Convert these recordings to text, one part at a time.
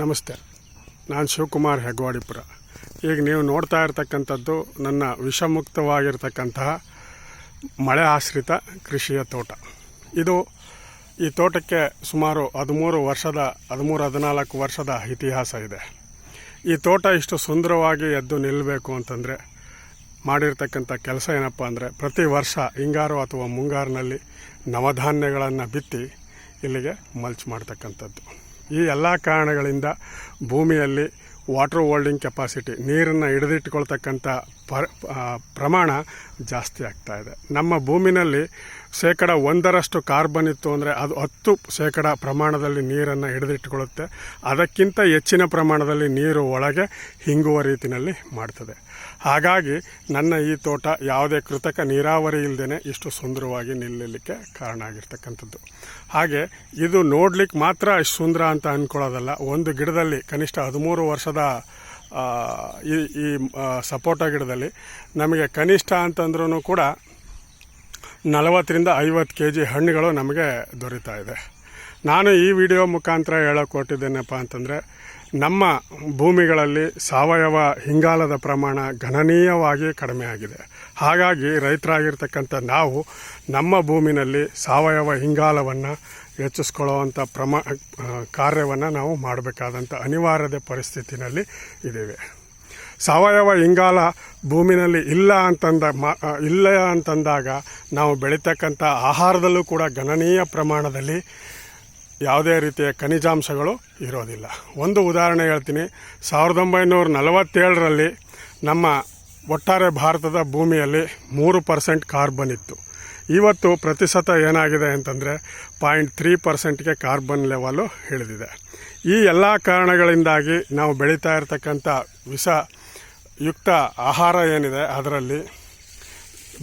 ನಮಸ್ತೆ. ನಾನು ಶಿವಕುಮಾರ್ ಹೆಗ್ವಾಡಿಪುರ. ಈಗ ನೀವು ನೋಡ್ತಾ ಇರತಕ್ಕಂಥದ್ದು ನನ್ನ ವಿಷಮುಕ್ತವಾಗಿರ್ತಕ್ಕಂತಹ ಮಳೆ ಆಶ್ರಿತ ಕೃಷಿಯ ತೋಟ. ಇದು ಈ ತೋಟಕ್ಕೆ ಸುಮಾರು ಹದಿಮೂರು ವರ್ಷದ, ಹದಿಮೂರು ಹದಿನಾಲ್ಕು ವರ್ಷದ ಇತಿಹಾಸ ಇದೆ. ಈ ತೋಟ ಇಷ್ಟು ಸುಂದರವಾಗಿ ಎದ್ದು ನಿಲ್ಲಬೇಕು ಅಂತಂದರೆ ಮಾಡಿರ್ತಕ್ಕಂಥ ಕೆಲಸ ಏನಪ್ಪ ಅಂದರೆ ಪ್ರತಿ ವರ್ಷ ಹಿಂಗಾರು ಅಥವಾ ಮುಂಗಾರಿನಲ್ಲಿ ನವಧಾನ್ಯಗಳನ್ನು ಬಿತ್ತಿ ಇಲ್ಲಿಗೆ ಮಲ್ಚ್ ಮಾಡ್ತಕ್ಕಂಥದ್ದು. ಈ ಎಲ್ಲ ಕಾರಣಗಳಿಂದ ಭೂಮಿಯಲ್ಲಿ ವಾಟರ್ ಹೋಲ್ಡಿಂಗ್ ಕೆಪಾಸಿಟಿ ನೀರನ್ನು ಹಿಡಿದಿಟ್ಕೊಳ್ತಕ್ಕಂಥ ಪರ್ ಪ್ರಮಾಣ ಜಾಸ್ತಿ ಆಗ್ತಾ ಇದೆ. ನಮ್ಮ ಭೂಮಿನಲ್ಲಿ ಶೇಕಡ ಒಂದರಷ್ಟು ಕಾರ್ಬನ್ ಇತ್ತು ಅಂದರೆ ಅದು ಹತ್ತು ಶೇಕಡ ಪ್ರಮಾಣದಲ್ಲಿ ನೀರನ್ನು ಹಿಡಿದಿಟ್ಟುಕೊಳ್ಳುತ್ತೆ. ಅದಕ್ಕಿಂತ ಹೆಚ್ಚಿನ ಪ್ರಮಾಣದಲ್ಲಿ ನೀರು ಒಳಗೆ ಹಿಂಗುವ ರೀತಿಯಲ್ಲಿ ಮಾಡ್ತದೆ. ಹಾಗಾಗಿ ನನ್ನ ಈ ತೋಟ ಯಾವುದೇ ಕೃತಕ ನೀರಾವರಿ ಇಲ್ಲದೇ ಇಷ್ಟು ಸುಂದರವಾಗಿ ನಿಲ್ಲಲಿಕ್ಕೆ ಕಾರಣ ಆಗಿರ್ತಕ್ಕಂಥದ್ದು. ಹಾಗೆ ಇದು ನೋಡ್ಲಿಕ್ಕೆ ಮಾತ್ರ ಇಷ್ಟು ಸುಂದರ ಅಂತ ಅಂದ್ಕೊಳ್ಳೋದಲ್ಲ ಒಂದು ಗಿಡದಲ್ಲಿ ಕನಿಷ್ಠ ಹದಿಮೂರು ವರ್ಷದ ಈ ಈ ಸಪೋಟ ಗಿಡದಲ್ಲಿ ನಮಗೆ ಕನಿಷ್ಠ ಅಂತಂದ್ರೂ ಕೂಡ ನಲವತ್ತರಿಂದ ಐವತ್ತು ಕೆ ಜಿ ಹಣ್ಣುಗಳು ನಮಗೆ ದೊರೀತಾ ಇದೆ. ನಾನು ಈ ವಿಡಿಯೋ ಮುಖಾಂತರ ಹೇಳೋಕೆ ಕೊಟ್ಟಿದ್ದೇನಪ್ಪ ಅಂತಂದರೆ ನಮ್ಮ ಭೂಮಿಗಳಲ್ಲಿ ಸಾವಯವ ಇಂಗಾಲದ ಪ್ರಮಾಣ ಗಣನೀಯವಾಗಿ ಕಡಿಮೆ ಆಗಿದೆ. ಹಾಗಾಗಿ ರೈತರಾಗಿರ್ತಕ್ಕಂಥ ನಾವು ನಮ್ಮ ಭೂಮಿನಲ್ಲಿ ಸಾವಯವ ಇಂಗಾಲವನ್ನು ಹೆಚ್ಚಿಸ್ಕೊಳ್ಳುವಂಥ ಪ್ರಮಾ ಕಾರ್ಯವನ್ನು ನಾವು ಮಾಡಬೇಕಾದಂಥ ಅನಿವಾರ್ಯದ ಪರಿಸ್ಥಿತಿನಲ್ಲಿ ಇದ್ದೇವೆ. ಸಾವಯವ ಇಂಗಾಲ ಭೂಮಿನಲ್ಲಿ ಇಲ್ಲ ಅಂತಂದ, ಮಾ- ಇಲ್ಲ ಅಂತಂದಾಗ ನಾವು ಬೆಳೀತಕ್ಕಂಥ ಆಹಾರದಲ್ಲೂ ಕೂಡ ಗಣನೀಯ ಪ್ರಮಾಣದಲ್ಲಿ ಯಾವುದೇ ರೀತಿಯ ಖನಿಜಾಂಶಗಳು ಇರೋದಿಲ್ಲ. ಒಂದು ಉದಾಹರಣೆ ಹೇಳ್ತೀನಿ. ಸಾವಿರದ ಒಂಬೈನೂರ ನಲವತ್ತೇಳರಲ್ಲಿ ನಮ್ಮ ಒಟ್ಟಾರೆ ಭಾರತದ ಭೂಮಿಯಲ್ಲಿ ಮೂರು ಪರ್ಸೆಂಟ್ ಕಾರ್ಬನ್ ಇತ್ತು. ಇವತ್ತು ಪ್ರತಿಶತ ಏನಾಗಿದೆ ಅಂತಂದರೆ ಪಾಯಿಂಟ್ ತ್ರೀ ಪರ್ಸೆಂಟ್ಗೆ ಕಾರ್ಬನ್ ಲೆವೆಲು ಇಳಿದಿದೆ. ಈ ಎಲ್ಲ ಕಾರಣಗಳಿಂದಾಗಿ ನಾವು ಬೆಳೀತಾ ಇರತಕ್ಕಂಥ ವಿಷಯುಕ್ತ ಆಹಾರ ಏನಿದೆ ಅದರಲ್ಲಿ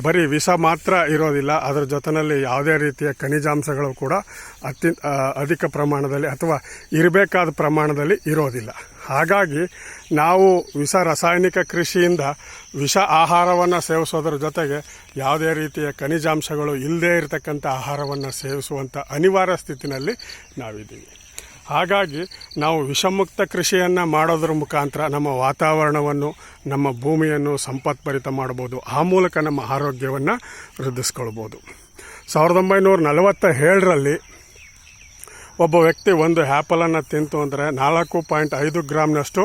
ಬರೀ ವಿಷ ಮಾತ್ರ ಇರೋದಿಲ್ಲ, ಅದರ ಜೊತೆಯಲ್ಲಿ ಯಾವುದೇ ರೀತಿಯ ಖನಿಜಾಂಶಗಳು ಕೂಡ ಅತ್ಯ ಅಧಿಕ ಪ್ರಮಾಣದಲ್ಲಿ ಅಥವಾ ಇರಬೇಕಾದ ಪ್ರಮಾಣದಲ್ಲಿ ಇರೋದಿಲ್ಲ. ಹಾಗಾಗಿ ನಾವು ವಿಷ ರಾಸಾಯನಿಕ ಕೃಷಿಯಿಂದ ವಿಷ ಆಹಾರವನ್ನು ಸೇವಿಸೋದ್ರ ಜೊತೆಗೆ ಯಾವುದೇ ರೀತಿಯ ಖನಿಜಾಂಶಗಳು ಇಲ್ಲದೇ ಇರತಕ್ಕಂಥ ಆಹಾರವನ್ನು ಸೇವಿಸುವಂಥ ಅನಿವಾರ್ಯ ಸ್ಥಿತಿನಲ್ಲಿ ನಾವಿದ್ದೀವಿ. ಹಾಗಾಗಿ ನಾವು ವಿಷಮುಕ್ತ ಕೃಷಿಯನ್ನು ಮಾಡೋದ್ರ ಮುಖಾಂತರ ನಮ್ಮ ವಾತಾವರಣವನ್ನು, ನಮ್ಮ ಭೂಮಿಯನ್ನು ಸಂಪತ್ಭರಿತ ಮಾಡ್ಬೋದು ಆ ಮೂಲಕ ನಮ್ಮ ಆರೋಗ್ಯವನ್ನು ವೃದ್ಧಿಸ್ಕೊಳ್ಬೋದು ಸಾವಿರದ ಒಂಬೈನೂರ ನಲವತ್ತ ಏಳರಲ್ಲಿ ಒಬ್ಬ ವ್ಯಕ್ತಿ ಒಂದು ಆ್ಯಪಲನ್ನು ತಿಂತು ಅಂದರೆ ನಾಲ್ಕು ಪಾಯಿಂಟ್ ಐದು ಗ್ರಾಮ್ನಷ್ಟು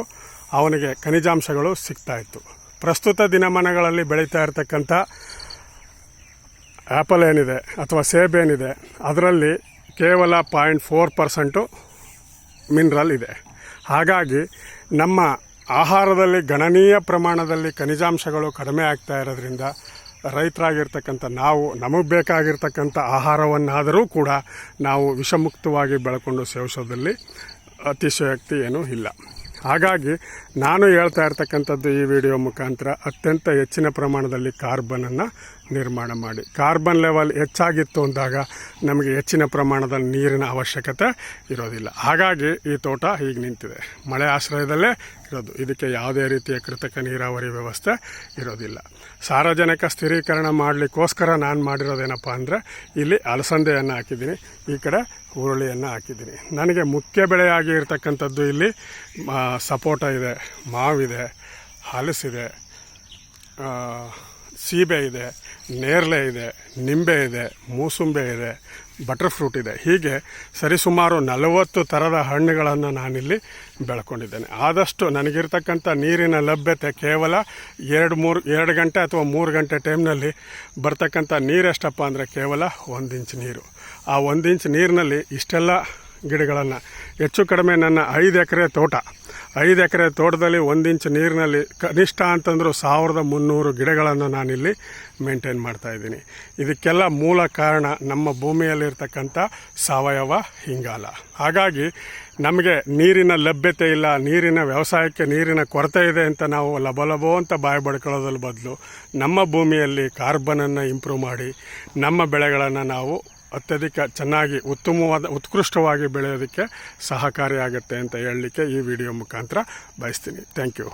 ಅವನಿಗೆ ಖನಿಜಾಂಶಗಳು ಸಿಗ್ತಾ ಇತ್ತು. ಪ್ರಸ್ತುತ ದಿನಮಾನಗಳಲ್ಲಿ ಬೆಳೀತಾ ಇರತಕ್ಕಂಥ ಆ್ಯಪಲ್ ಏನಿದೆ ಅಥವಾ ಸೇಬ್ ಏನಿದೆ, ಅದರಲ್ಲಿ ಕೇವಲ ಪಾಯಿಂಟ್ ಫೋರ್ ಪರ್ಸೆಂಟು ಮಿನರಲ್ ಇದೆ. ಹಾಗಾಗಿ ನಮ್ಮ ಆಹಾರದಲ್ಲಿ ಗಣನೀಯ ಪ್ರಮಾಣದಲ್ಲಿ ಖನಿಜಾಂಶಗಳು ಕಡಿಮೆ ಆಗ್ತಾ ಇರೋದ್ರಿಂದ ರೈತರಾಗಿರ್ತಕ್ಕಂಥ ನಾವು, ನಮಗೆ ಬೇಕಾಗಿರ್ತಕ್ಕಂಥ ಆಹಾರವನ್ನಾದರೂ ಕೂಡ ನಾವು ವಿಷಮುಕ್ತವಾಗಿ ಬೆಳ್ಕೊಂಡು ಸೇವಿಸೋದಲ್ಲಿ ಅತಿಶಯೋಕ್ತಿ ಏನೂ ಇಲ್ಲ. ಹಾಗಾಗಿ ನಾನು ಹೇಳ್ತಾ ಇರ್ತಕ್ಕಂಥದ್ದು ಈ ವಿಡಿಯೋ ಮುಖಾಂತರ ಅತ್ಯಂತ ಹೆಚ್ಚಿನ ಪ್ರಮಾಣದಲ್ಲಿ ಕಾರ್ಬನನ್ನು ನಿರ್ಮಾಣ ಮಾಡಿ. ಕಾರ್ಬನ್ ಲೆವೆಲ್ ಹೆಚ್ಚಾಗಿತ್ತು ಅಂದಾಗ ನಮಗೆ ಹೆಚ್ಚಿನ ಪ್ರಮಾಣದಲ್ಲಿ ನೀರಿನ ಅವಶ್ಯಕತೆ ಇರೋದಿಲ್ಲ. ಹಾಗಾಗಿ ಈ ತೋಟ ಹೀಗೆ ನಿಂತಿದೆ. ಮಳೆ ಆಶ್ರಯದಲ್ಲೇ ಇರೋದು. ಇದಕ್ಕೆ ಯಾವುದೇ ರೀತಿಯ ಕೃತಕ ನೀರಾವರಿ ವ್ಯವಸ್ಥೆ ಇರೋದಿಲ್ಲ. ಸಾರ್ವಜನಿಕ ಸ್ಥಿರೀಕರಣ ಮಾಡಲಿಕ್ಕೋಸ್ಕರ ನಾನು ಮಾಡಿರೋದೇನಪ್ಪ ಅಂದರೆ ಇಲ್ಲಿ ಅಲಸಂದೆಯನ್ನು ಹಾಕಿದ್ದೀನಿ. ಈ ಕಡೆ ಹುರುಳಿಯನ್ನು ಹಾಕಿದ್ದೀನಿ. ನನಗೆ ಮುಖ್ಯ ಬೆಳೆಯಾಗಿ ಇರತಕ್ಕಂಥದ್ದು ಇಲ್ಲಿ ಸಪೋಟ ಇದೆ, ಮಾವಿದೆ, ಹಲಸಿದೆ ಸೀಬೆ ಇದೆ, ನೇರಳೆ ಇದೆ, ನಿಂಬೆ ಇದೆ, ಮೂಸುಂಬೆ ಇದೆ, ಬಟರ್ ಫ್ರೂಟ್ ಇದೆ. ಹೀಗೆ ಸರಿಸುಮಾರು ನಲವತ್ತು ಥರದ ಹಣ್ಣುಗಳನ್ನು ನಾನಿಲ್ಲಿ ಬೆಳ್ಕೊಂಡಿದ್ದೇನೆ. ಆದಷ್ಟು ನನಗಿರ್ತಕ್ಕಂಥ ನೀರಿನ ಲಭ್ಯತೆ ಕೇವಲ ಎರಡು ಮೂರು, ಎರಡು ಗಂಟೆ ಅಥವಾ ಮೂರು ಗಂಟೆ ಟೈಮ್ನಲ್ಲಿ ಬರ್ತಕ್ಕಂಥ ನೀರೆಷ್ಟಪ್ಪ ಅಂದರೆ ಕೇವಲ ಒಂದು ಇಂಚ್ ನೀರು. ಆ ಒಂದು ಇಂಚ್ ನೀರಿನಲ್ಲಿ ಇಷ್ಟೆಲ್ಲ ಗಿಡಗಳನ್ನು. ಹೆಚ್ಚು ಕಡಿಮೆ ನನ್ನ ಐದು ಎಕರೆ ತೋಟ. ಐದು ಎಕರೆ ತೋಟದಲ್ಲಿ ಒಂದು ಇಂಚು ನೀರಿನಲ್ಲಿ ಕನಿಷ್ಠ ಅಂತಂದರೂ ಸಾವಿರದ ಮುನ್ನೂರು ಗಿಡಗಳನ್ನು ನಾನಿಲ್ಲಿ ಮೇಂಟೈನ್ ಮಾಡ್ತಾ ಇದ್ದೀನಿ. ಇದಕ್ಕೆಲ್ಲ ಮೂಲ ಕಾರಣ ನಮ್ಮ ಭೂಮಿಯಲ್ಲಿರ್ತಕ್ಕಂಥ ಸಾವಯವ ಹಿಂಗಾಲ. ಹಾಗಾಗಿ ನಮಗೆ ನೀರಿನ ಲಭ್ಯತೆ ಇಲ್ಲ, ನೀರಿನ ವ್ಯವಸಾಯಕ್ಕೆ ನೀರಿನ ಕೊರತೆ ಇದೆ ಅಂತ ನಾವು ಲಬಲಬೋ ಅಂತ ಬಾಯಿ ಬಡ್ಕೊಳ್ಳೋದ್ರ ಬದಲು ನಮ್ಮ ಭೂಮಿಯಲ್ಲಿ ಕಾರ್ಬನನ್ನು ಇಂಪ್ರೂವ್ ಮಾಡಿ, ನಮ್ಮ ಬೆಳೆಗಳನ್ನು ನಾವು ಅತ್ಯಧಿಕ ಚೆನ್ನಾಗಿ ಉತ್ತಮವಾದ ಉತ್ಕೃಷ್ಟವಾಗಿ ಬೆಳೆಯೋದಕ್ಕೆ ಸಹಕಾರಿಯಾಗುತ್ತೆ ಅಂತ ಹೇಳಲಿಕ್ಕೆ ಈ ವಿಡಿಯೋ ಮುಖಾಂತರ ಬಯಸ್ತೀನಿ. Thank you